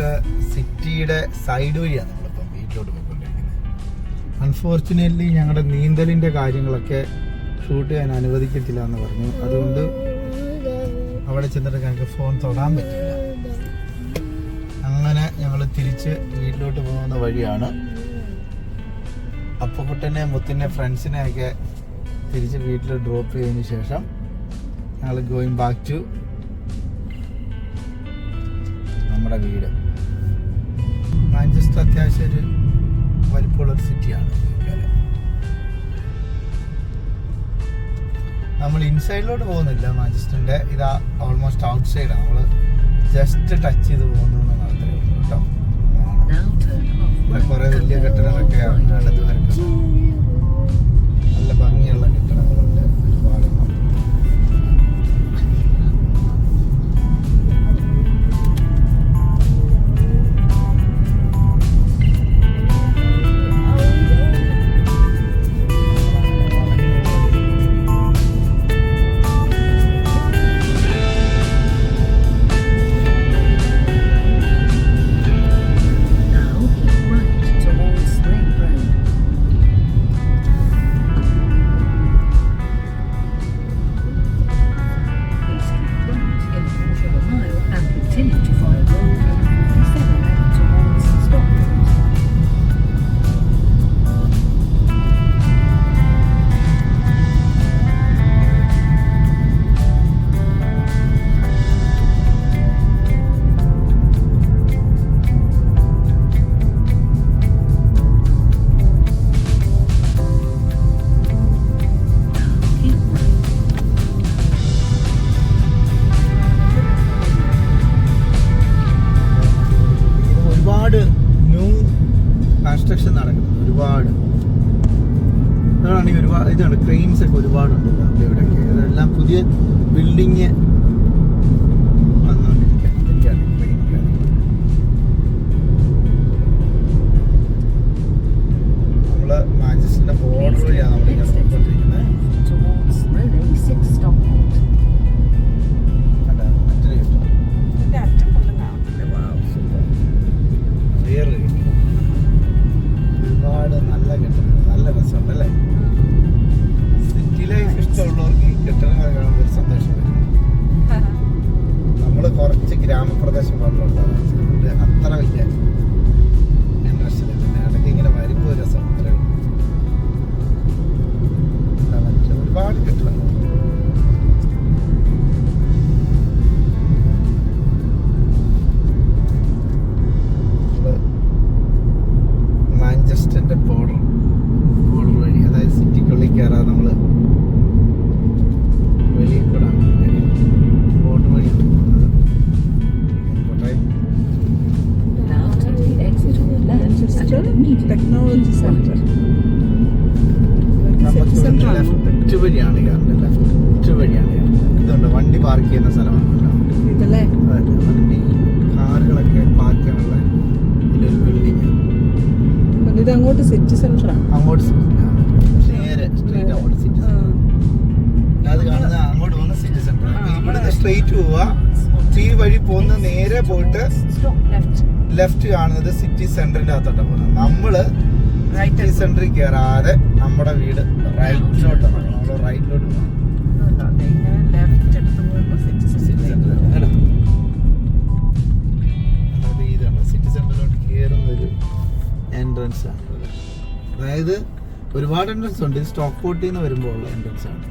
Manchester സിറ്റിയുടെ side വഴിയാണ് നമ്മളിപ്പം വീട്ടിലോട്ട് പോയിക്കൊണ്ടിരിക്കുന്നത്. അൺഫോർച്ചുനേറ്റ്ലി ഞങ്ങളുടെ നീന്തലിന്റെ കാര്യങ്ങളൊക്കെ ഷൂട്ട് ചെയ്യാൻ അനുവദിക്കത്തില്ല എന്ന് പറഞ്ഞു. അതുകൊണ്ട് അവിടെ ചെന്നിട്ട് ഞങ്ങൾക്ക് ഫോൺ തൊടാൻ പറ്റില്ല. അങ്ങനെ ഞങ്ങൾ തിരിച്ച് വീട്ടിലോട്ട് പോകുന്ന വഴിയാണ്. അപ്പക്കുട്ടനെ മുത്തിന്റെ ഫ്രണ്ട്സിനെയൊക്കെ തിരിച്ച് വീട്ടിൽ ഡ്രോപ്പ് ചെയ്തതിന് ശേഷം ഞങ്ങൾ ഗോയിങ് ബാക്ക് ടു നമ്മുടെ വീട്. മാഞ്ചസ്റ്റർ അത്യാവശ്യം ഒരു വലിപ്പമുള്ള ഒരു സിറ്റിയാണ് നമ്മൾ ഇൻസൈഡിലോട്ട് പോകുന്നില്ല മാഞ്ചസ്റ്ററിന്റെ ഇതാ ഓൾമോസ്റ്റ് ഔട്ട് സൈഡാണ് നമ്മൾ ജസ്റ്റ് ടച്ച് ചെയ്ത് പോകുന്നു മാത്രമേ ഉള്ളൂ കേട്ടോ. കുറേ വലിയ കെട്ടിടങ്ങളൊക്കെ off ഒരുപാട് ഇതാണ് ക്രെയിൻസ് ഒക്കെ ഒരുപാടുണ്ട്. അവിടെ ഇവിടെയൊക്കെ. പുതിയ ബിൽഡിങ് നേരെ പോയിട്ട് ലെഫ്റ്റ് കാണുന്നത് സിറ്റി സെന്ററിന്റെ അകത്തോട്ടാണ് പോകുന്നത്. നമ്മൾ റൈറ്റ് സിറ്റി സെന്ററിൽ കയറാതെ നമ്മുടെ വീട് റൈറ്റിലോട്ടാണ് നമ്മൾ റൈറ്റിലോട്ട് പോകണം. സിറ്റി സെന്ററിലോട്ട് കയറുന്ന ഒരു എൻട്രൻസ് ആണ്. അതായത് ഒരുപാട് എൻട്രൻസ് ഉണ്ട്. സ്റ്റോക്ക് പോട്ടിന്ന് നിന്ന് വരുമ്പോൾ ഉള്ള എൻട്രൻസ് ആണ്.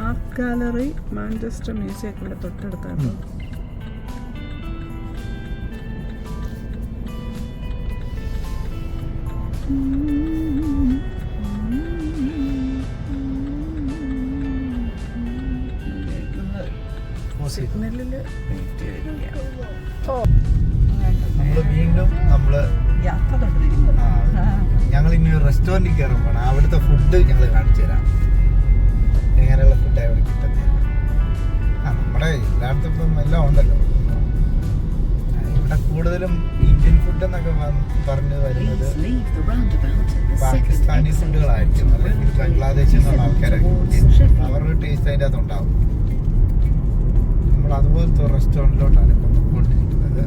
ആർട്ട് ഗാലറി മാഞ്ചസ്റ്റർ മ്യൂസിയത്തിന്റെ തൊട്ടടുത്താണ് ഉം. വന്ന് പറഞ്ഞു വരുന്നത് പാകിസ്ഥാനി. ഫുഡുകളായിരിക്കും അല്ലെങ്കിൽ ബംഗ്ലാദേശിൽ നിന്നുള്ള ആൾക്കാരായിരിക്കും. അവരുടെ ടേസ്റ്റ് അതിന്റെ അകത്തുണ്ടാവും. നമ്മൾ അതുപോലത്തെ റെസ്റ്റോറന്റിലോട്ടാണ് ഇപ്പോൾ പോയിക്കൊണ്ടിരിക്കുന്നത്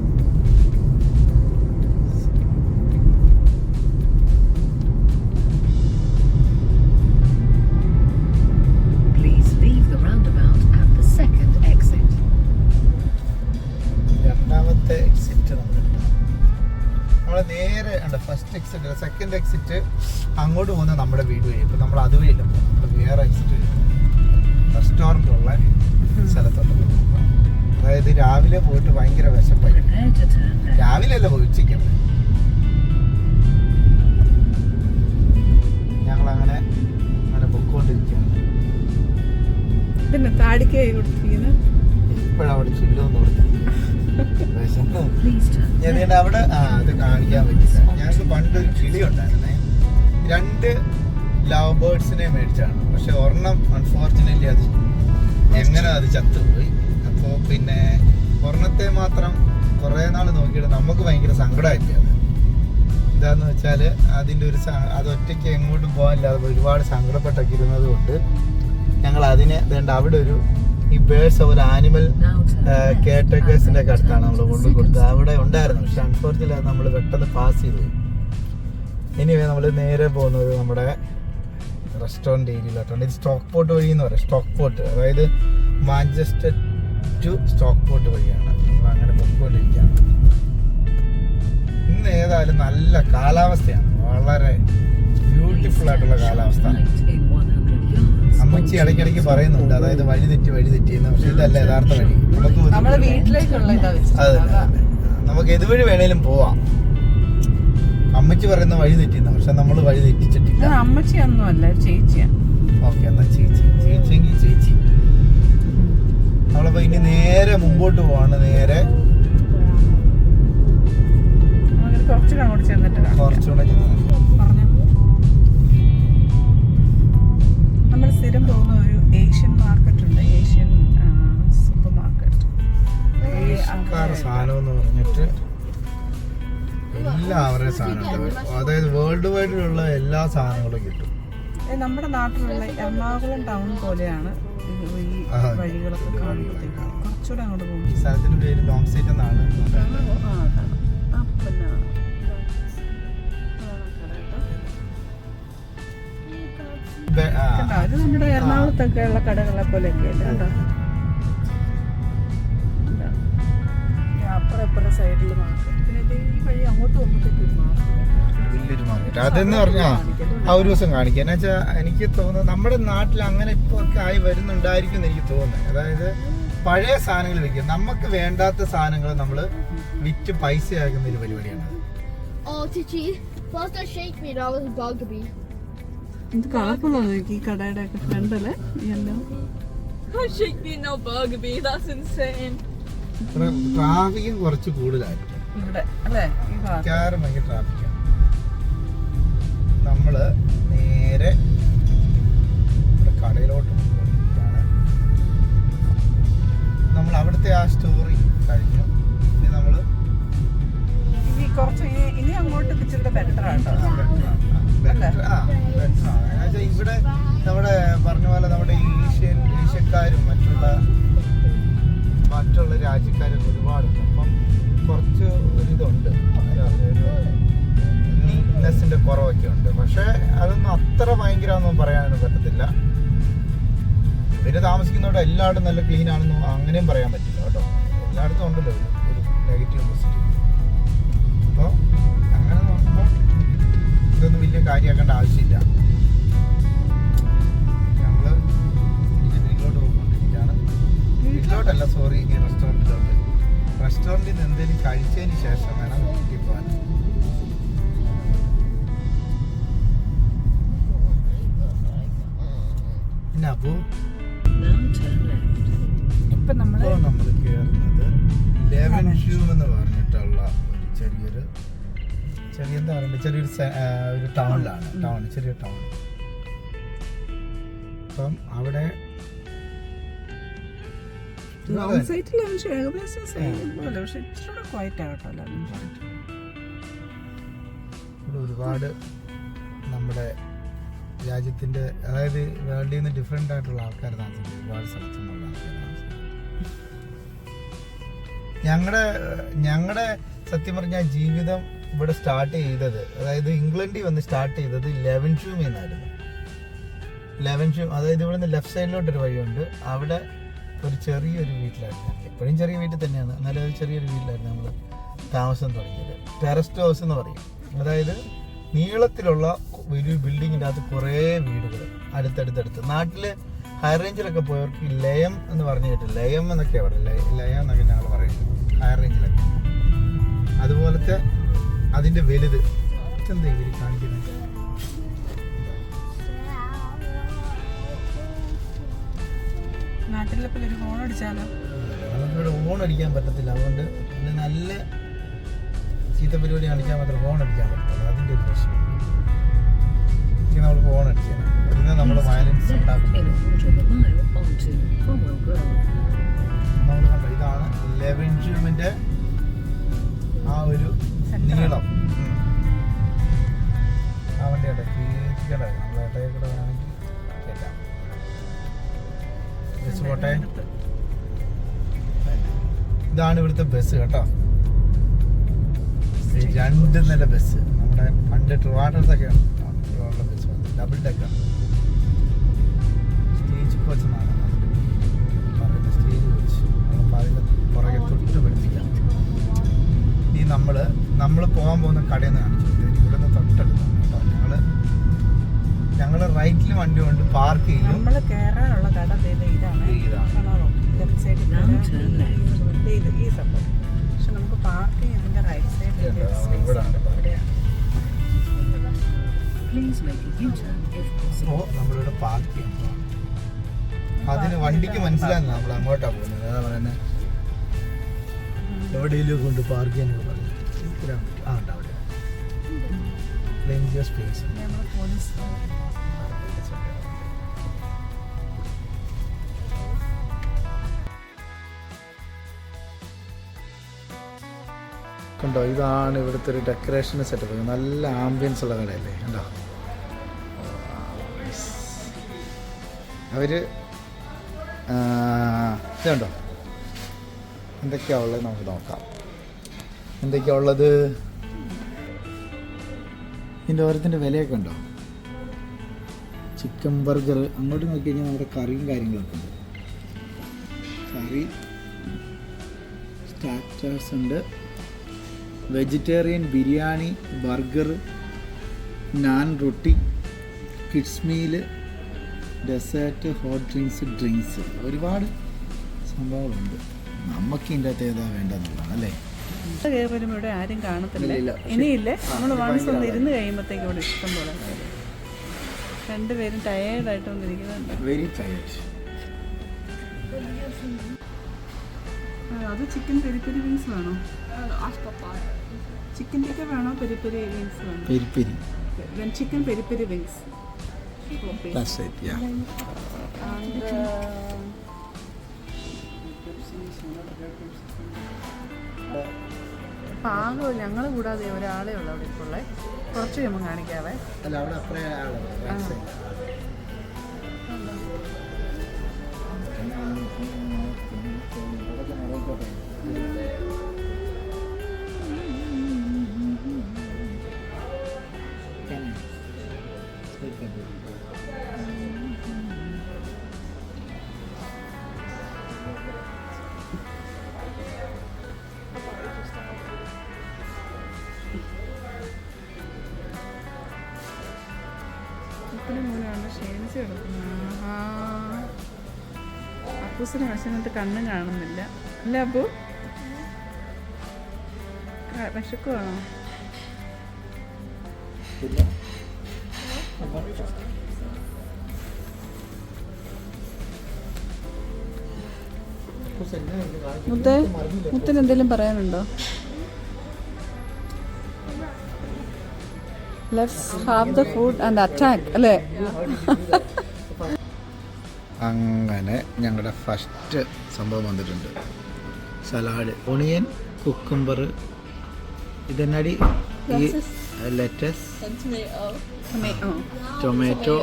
ഫസ്റ്റ് എക്സിറ്റ് സെക്കൻഡ് എക്സിറ്റ് അങ്ങോട്ട് പോകുന്ന നമ്മുടെ വീട് വഴി ഇപ്പം നമ്മൾ അതുവഴിയില്ല നമ്മൾ വേറെ എക്സിറ്റ് റെസ്റ്റോറന്റ് ഉള്ള സ്ഥലത്തോട്ട്. അതായത് രാവിലെ പോയിട്ട് ഭയങ്കര വിശപ്പായി. രാവിലെ അല്ല പോയി ഉച്ചയ്ക്ക്. ഞങ്ങൾ അങ്ങനെ അങ്ങനെ പൊക്കോണ്ടിരിക്കുകയാണ് പിന്നെ താടിക്കായി കൊടുത്തിരിക്കുന്നത് ഇപ്പോഴവിടെ ചില്ലോന്ന് turn ഞാൻ. അവിടെ ആ അത് കാണിക്കാൻ പറ്റില്ല. ഞങ്ങൾക്ക് പണ്ട് കിളി ഉണ്ടായിരുന്നേ. രണ്ട് ലവ് ബേർഡ്സിനെ മേടിച്ചാണ്. പക്ഷെ ഒരെണ്ണം അൺഫോർച്ചുനേറ്റ്ലി അത് എങ്ങനെ അത് ചത്തുപോയി. അപ്പോൾ പിന്നെ ഒരെണ്ണത്തെ മാത്രം കുറേ നാൾ നോക്കിയിട്ട് നമുക്ക് ഭയങ്കര സങ്കടമായില്ല അത്. എന്താന്ന് വെച്ചാൽ അതിന്റെ ഒരു അത് ഒറ്റയ്ക്ക് എങ്ങോട്ടും പോകാനില്ലാതെ ഒരുപാട് സങ്കടപ്പെട്ടൊക്കെ ഇരുന്നത് കൊണ്ട് ഞങ്ങൾ അതിനെ വേണ്ട അവിടെ ഒരു ഈ ബേഴ്സ് ഒരു animal Now turn care left. ടേക്കേഴ്സിന്റെ ഒക്കെ അടുത്താണ് നമ്മൾ കൊണ്ടു കൊടുത്തത്. അവിടെ ഉണ്ടായിരുന്നു. പക്ഷെ അൺഫോർച്ചുനേറ്റ് നമ്മൾ പെട്ടെന്ന് പാസ് ചെയ്തു. ഇനിവേ ഇനി നമ്മൾ നേരെ പോകുന്നത് നമ്മുടെ റെസ്റ്റോറന്റ് ഏരിയയിലോട്ടാണ് ഇത് സ്റ്റോക്ക് പോർട്ട് വഴി എന്ന് പറയും. സ്റ്റോക്ക് പോർട്ട് അതായത് മാഞ്ചസ്റ്റർ ടു സ്റ്റോക്ക് പോർട്ട് വഴിയാണ്. നമ്മൾ അങ്ങനെ പൊക്കോണ്ടിരിക്കുകയാണ്. ഇന്ന് ഏതായാലും നല്ല കാലാവസ്ഥയാണ്. വളരെ ബ്യൂട്ടിഫുൾ ആയിട്ടുള്ള കാലാവസ്ഥ. അമ്മച്ചി ഇടയ്ക്കിടയ്ക്ക് പറയുന്നുണ്ട്. അതായത് വഴി തെറ്റി വഴി തെറ്റിയെന്ന് പക്ഷെ ഇതല്ല യഥാർത്ഥ വഴി. നമുക്ക് വീട്ടിലേക്കുള്ള ഇതാ അതെ. നമുക്ക് ഇതുവഴി വേണേലും പോവാം. അമ്മച്ചി പറയുന്ന വഴി തെറ്റിയെന്ന് പക്ഷെ നമ്മൾ വഴി തെറ്റിച്ചിട്ടില്ല അമ്മച്ചി അല്ല ഓക്കെ എന്നാ ചേച്ചി. ചേച്ചിയെങ്കിൽ ചേച്ചി. നമ്മളപ്പോ ഇനി നേരെ മുമ്പോട്ട് പോവാണ്. നേരെ നമുക്ക് കുറച്ചുകൂടെ അങ്ങോട്ട് ചെന്നിട്ട്. കുറച്ചുകൂടെ ചെന്ന് നമ്മൾ സ്ഥിരം പോകുന്ന ഒരു ഏഷ്യൻ മാർക്കറ്റ് ഉണ്ട് ഏഷ്യൻ സൂപ്പർ മാർക്കറ്റ്. സാധനം എന്ന് പറഞ്ഞിട്ട് എല്ലാവരുടെയും സാധനമുണ്ട്. അതായത് വേൾഡ് വൈഡിലുള്ള എല്ലാ സാധനങ്ങളും കിട്ടും. നമ്മുടെ നാട്ടിലുള്ള എറണാകുളം ടൗൺ പോലെയാണ് ഈ വഴികളൊക്കെ കാണുമ്പോഴത്തേക്കാണ് കാണുമ്പോഴത്തേക്ക്. കുറച്ചുകൂടെ അങ്ങോട്ട് ഈ പോകും സ്ഥലത്തിന്റെ പേര് ലോങ് സൈറ്റ് എറണാകുളത്തൊക്കെ ഉള്ള കടകളെ പോലെയൊക്കെ അല്ലേ കേട്ടോ കണ്ടോ? ഈ അപ്പുറം ഇപ്പുറം സൈഡിൽ മാർക്കറ്റ് പിന്നെ ഈ വഴി അങ്ങോട്ട് പോകുമ്പോഴത്തേക്ക് ഒരു മാർക്കറ്റ് വലിയൊരു മാർക്കറ്റ് അതെന്ന് പറഞ്ഞാ ആ ഒരു ദിവസം കാണിക്കുക എന്നാ വെച്ചാൽ എനിക്ക് തോന്നുന്നത് നമ്മുടെ നാട്ടിൽ അങ്ങനെ ഇപ്പോൾ ഒക്കെ ആയി വരുന്നുണ്ടായിരിക്കും എന്ന് എനിക്ക് തോന്നുന്നത് അതായത് പഴയ സാധനങ്ങൾ വിൽക്കും നമുക്ക് വേണ്ടാത്ത സാധനങ്ങൾ നമ്മൾ വിറ്റ് പൈസ ആക്കുന്ന ഒരു പരിപാടിയാണ് Oh, shake me, was a. ഇത് കളർഫുള്ളാണ് എനിക്ക് ഈ കടയുടെ ഒക്കെ insane. ട്രാഫിക്കും കുറച്ച് കൂടുതലായിരിക്കും. ഇവിടെ അല്ലേ? ഭയങ്കര ട്രാഫിക്കാണ് നമ്മൾ നേരെ കടയിലോട്ട് നമ്മൾ അവിടുത്തെ ആ സ്റ്റോറി കഴിഞ്ഞു. ഇനി നമ്മൾ ഇനി കുറച്ച് ഇനി- ഇനി അങ്ങോട്ട് ഇച്ചിരി ബെറ്റർ ആട്ടോ. ഇവിടെ നമ്മുടെ പറഞ്ഞ പോലെ നമ്മുടെ ഏഷ്യൻ ഏഷ്യക്കാരും മറ്റുള്ള മറ്റുള്ള രാജ്യക്കാരും ഒരുപാടുണ്ട്. അപ്പം കുറച്ച് ഒരിതുണ്ട്. നീറ്റ്നെസ്സിന്റെ കുറവൊക്കെ ഉണ്ട്. പക്ഷെ അതൊന്നും അത്ര ഭയങ്കരമൊന്നും പറയാനൊന്നും പറ്റത്തില്ല. ഇവർ താമസിക്കുന്നവിടെ എല്ലായിടും നല്ല ക്ലീൻ ആണെന്നും അങ്ങനെയും പറയാൻ പറ്റില്ല കേട്ടോ. എല്ലായിടത്തും ഉണ്ടല്ലോ ഒരു- നെഗറ്റീവ് പോസിറ്റീവ് ഇതൊന്നും വലിയ കാര്യമാക്കേണ്ട ആവശ്യമില്ല. ഞങ്ങൾ തിരിച്ച് വീട്ടിലോട്ട്? പോയിക്കൊണ്ടിരിക്കുകയാണ് വീട്ടിലോട്ടല്ല സോറി ഈ റെസ്റ്റോറന്റിലോട്ട് റെസ്റ്റോറന്റിൽ നിന്ന് എന്തെങ്കിലും കഴിച്ചതിന് ശേഷം ചെറിയ ചെറിയൊരു ഒരു ടൗണിലാണ്. ടൗൺ ചെറിയ ടൗൺ അപ്പം അവിടെ ലോങ് സൈറ്റിൽ ഏകദേശം സെയിം പോലെ പക്ഷെ ഇച്ചിരി ക്വയറ്റ് ആകട്ടോ എല്ലാവരും ഇവിടെ ഒരുപാട് നമ്മുടെ രാജ്യത്തിന്റെ അതായത് വേൾഡിൽ നിന്ന് ഡിഫറെന്റ് ആയിട്ടുള്ള ആൾക്കാർ താമസിക്കുന്നത് ഒരുപാട് സ്ഥലത്തു നിന്നുള്ള ആൾക്കാർ താമസിക്കുന്നത് ഞങ്ങളുടെ ഞങ്ങളുടെ സത്യം പറഞ്ഞാൽ ജീവിതം ഇവിടെ സ്റ്റാർട്ട് ചെയ്തത്. അതായത് ഇംഗ്ലണ്ടിൽ വന്ന് സ്റ്റാർട്ട് ചെയ്തത് ലെവൻ ഷൂമിൽ നിന്നായിരുന്നു ലെവൻ ഷൂം അതായത് ഇവിടെ നിന്ന് ലെഫ്റ്റ് സൈഡിലോട്ടൊരു വഴിയുണ്ട്. അവിടെ ഒരു ചെറിയൊരു വീട്ടിലായിരുന്നു. എപ്പോഴും ചെറിയ വീട്ടിൽ തന്നെയാണ്. എന്നാലും അത് ചെറിയൊരു വീട്ടിലായിരുന്നു നമ്മൾ താമസം തുടങ്ങിയത്. ടെറസ്റ്റ് ഹൗസ് എന്ന് പറയും. അതായത് നീളത്തിലുള്ള ഒരു ബിൽഡിങ്ങിന്റെ അകത്ത് കുറേ വീടുകൾ അടുത്തടുത്തടുത്ത്. നാട്ടിൽ ഹൈ റേഞ്ചിലൊക്കെ പോയവർക്ക് ലയം എന്ന് പറഞ്ഞു കേട്ടു ലയം എന്നൊക്കെയാണ് പറയുന്നത്. ലയം എന്നൊക്കെ ഞങ്ങൾ പറയുന്നത് ഹൈ റേഞ്ചിലൊക്കെ അതുപോലത്തെ അതിന്റെ വലുത്. ഇതെന്താ ഇവർ കാണിക്കുന്നത്? നമുക്കിവിടെ ഫോൺ അടിക്കാൻ പറ്റത്തില്ല. അതുകൊണ്ട് പിന്നെ നല്ല ചീത്ത പരിപാടി കാണിക്കാൻ മാത്രം ഫോൺ അടിക്കാൻ പറ്റത്തില്ല അതിന്റെ ഒരു പ്രശ്നം. ഇനി നമ്മൾ ഫോൺ അടിക്കാൻ നമ്മൾ വയലൻസ് ഉണ്ടാക്കുന്നത്. നമ്മൾ കണ്ട? ഇതാണ് ലെവൻ ട്യൂബിന്റെ ആ ഒരു നീളം. ആ വണ്ടി ഇടയ്ക്ക് നമ്മൾ ഇടയിൽ കൂടെ വേണമെങ്കിൽ കേട്ടാം ബസ് പോട്ടെ? ഇതാണ് ഇവിടുത്തെ ബസ് കേട്ടോ. രണ്ട് നില ബസ്. നമ്മുടെ പണ്ട് ട്രിവാൻഡ്രത്തൊക്കെ Trivandrum bus double decker stage coach എന്നാണ് പറയുന്നത് സ്റ്റേജ് കോച്ച് നമ്മളിപ്പോൾ അതിന്റെ പുറകെ തൊട്ട് പഠിപ്പിക്കാം ഇനി നമ്മൾ നമ്മൾ പോകാൻ പോകുന്ന കടയിൽ നിന്ന് കാണിച്ചു ഇവിടെ നിന്ന് തൊട്ടടുത്താണ് കേട്ടോ. ഞങ്ങൾ ഞങ്ങൾ റൈറ്റിൽ വണ്ടി കൊണ്ട് പാർക്ക് ചെയ്തു നമ്മൾ കേറാനുള്ള കട ഇതാണ്. ഇതാണ്. ഈ സംഭവം. പക്ഷെ നമുക്ക് റൈറ്റ് സൈഡിൽ ഇവിടാണ് park. Please make a U-turn if so possible. നമ്മളിവിടെ പാർക്ക് ചെയ്യാൻ അതിന് വണ്ടിക്ക് മനസ്സിലാകുന്നു നമ്മൾ അങ്ങോട്ടാ പോകുന്നത്. അതാ പറയുന്നത് എവിടെയെങ്കിലും കൊണ്ട് പാർക്ക് പറഞ്ഞു ഇത്രയും ആ ഉണ്ടാവില്ല അവിടെ സ്പേസ് കണ്ടോ ഇതാണ് ഇവിടുത്തെ ഒരു ഡെക്കറേഷൻ സെറ്റപ്പ് നല്ല ആംബിയൻസ് ഉള്ള കടയല്ലേ കണ്ടോ? അവർ ഇതുണ്ടോ എന്തൊക്കെയാ ഉള്ളത് നമുക്ക് നോക്കാം. എന്തൊക്കെയാ ഉള്ളത് ഇതിന്റെ ഓരത്തിന്റെ വിലയൊക്കെ ഉണ്ടോ? ചിക്കൻ ബർഗർ അങ്ങോട്ട് നോക്കി കഴിഞ്ഞാൽ നമ്മുടെ കറിയും കാര്യങ്ങളൊക്കെ ഉണ്ട്. കറി സ്റ്റാറ്റേഴ്സ് ഉണ്ട്. Vegetarian biryani burger naan roti kids meal dessert hot drinks drinks. ഒരുപാട് സംഭവങ്ങളുണ്ട്. നമുക്ക് ഇതിന്റെ അകത്ത് ഏതാ വേണ്ടതെന്നുള്ളതാണ് അല്ലേ? കയറി വരുമ്പോൾ ഇവിടെ ആരും കാണത്തില്ല. ഇനിയില്ലേ. നമ്മൾ വൺസ് ഒന്ന് ഇരുന്ന് കഴിയുമ്പോഴത്തേക്ക് ഇവിടെ ഇഷ്ടം പോലെ. രണ്ടുപേരും ടയേർഡായിട്ട് വന്നിരിക്കുന്നുണ്ട് വെരി ടയർഡ് അത് chicken peri peri peri wings വേണോ? ചിക്കൻ ടിക്ക വേണോ? പെരിപ്പെരി പെരി വിങ്സ് വേണോ? Peri peri chicken peri peri wings That's it, yeah. പാകം ഞങ്ങൾ കൂടാതെ ഒരാളെ ഉള്ളു അവിടെ ഇപ്പോൾ കുറച്ച് കഴിയുമ്പോൾ കാണിക്കാവേ. അല്ല അവിടെ അത്രേ ആളുള്ളൂ അപ്പൂസിന് വിശന്നിട്ട് കണ്ണും കാണുന്നില്ല. അല്ല അപ്പു? വിശക്കുവാണോ? മുത്തേ മുത്തിന് എന്തെങ്കിലും പറയാനുണ്ടോ? Let's have the food and attack അല്ലേ? അങ്ങനെ ഞങ്ങളുടെ ഫസ്റ്റ് സംഭവം വന്നിട്ടുണ്ട്. സലാഡ് ഒണിയൻ കുക്കുംബർ ഇതെന്നാടി? ഈ ലെറ്റസ് ടൊമാറ്റോ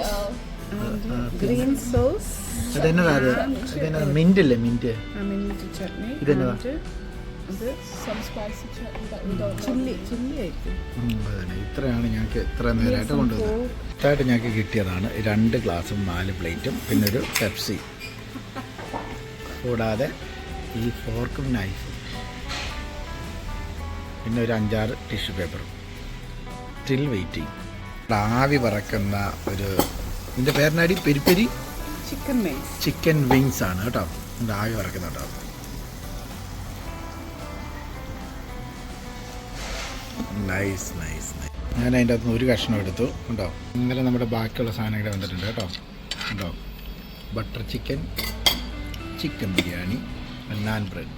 ഗ്രീൻ സോസ് അതെന്നതാ അത്? ഇതെന്നതാ? മിന്റ് അല്ലേ മിന്റ് ഇതെന്നതാ? ചില്ലി ചില്ലി ആയിരിക്കും. ഇത്രയാണ് ഞങ്ങൾക്ക് ഇത്ര നേരമായിട്ട് കൊണ്ടുവന്നത്? ഇത്രയായിട്ട് ഞങ്ങൾക്ക് കിട്ടിയതാണ് രണ്ട് ഗ്ലാസും നാല് പ്ലേറ്റും പിന്നെ ഒരു പെപ്സി. കൂടാതെ ഈ ഫോർക്കും നൈഫും. പിന്നെ ഒരു അഞ്ചാറ് ടിഷ്യൂ പേപ്പറും. സ്റ്റിൽ വെയിറ്റിംഗ് ആവി പറക്കുന്ന ഒരു ഇതിന്റെ പേരിനടി peri peri chicken wings chicken wings ആണ് കേട്ടോ. ഇത് ആവി പറക്കുന്നുണ്ടോ നൈസ് നൈസ് നൈസ് ഞാൻ അതിന്റെ അകത്തുനിന്ന് ഒരു കഷ്ണം എടുത്തു. ഉണ്ടോ ഇന്നലെ നമ്മുടെ ബാക്കിയുള്ള സാധനങ്ങൾ വന്നിട്ടുണ്ട് കേട്ടോ. ഉണ്ടോ butter chicken chicken biryani naan bread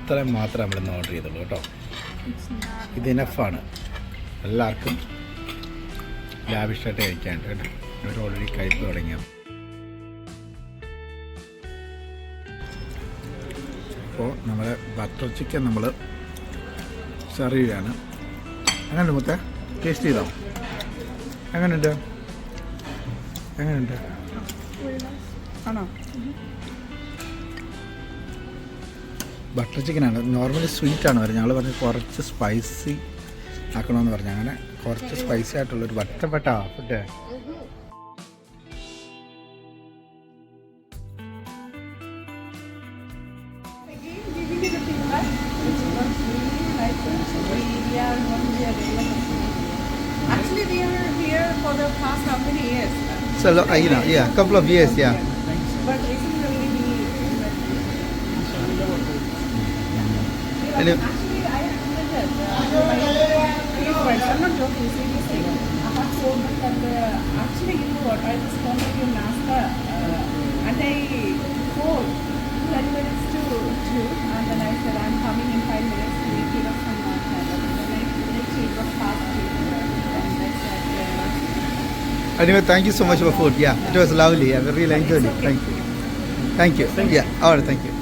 ഇത്രയും മാത്രമേ നമ്മളിന്ന് ഓർഡർ ചെയ്തുള്ളൂ കേട്ടോ. ഇത് ഇനഫാണ് എല്ലാവർക്കും ലാവിഷായിട്ട് കഴിക്കാനുണ്ട് കേട്ടോ. ഇവർ ഓൾറെഡി കഴിപ്പ് തുടങ്ങിയത് അപ്പോൾ നമ്മുടെ ബട്ടർ ചിക്കൻ നമ്മൾ സെർവ് ചെയ്യാണ് എങ്ങനെയുണ്ട് മുത്ത? ടേസ്റ്റ് ചെയ്തോ? എങ്ങനെയുണ്ട് എങ്ങനെയുണ്ട് ആണോ? ബട്ടർ ചിക്കനാണ് നോർമലി സ്വീറ്റ് ആണ് വരുന്നത്. ഞങ്ങൾ പറഞ്ഞ് കുറച്ച് സ്പൈസി ആക്കണമെന്ന് പറഞ്ഞു. അങ്ങനെ കുറച്ച് സ്പൈസി ആയിട്ടുള്ളൊരു ബട്ടപ്പെട്ട food a lot, you know, yeah, a couple of years, yeah. And if, I'm not. I actually, you know what, I and I minutes to two and then I said, I'm coming in five minutes to meet up from NASA. And then I, it was fast. Anyway, thank you so much for food. Yeah, it was lovely. I really enjoyed it. Thank you. Thank you. Yeah, all right, thank you.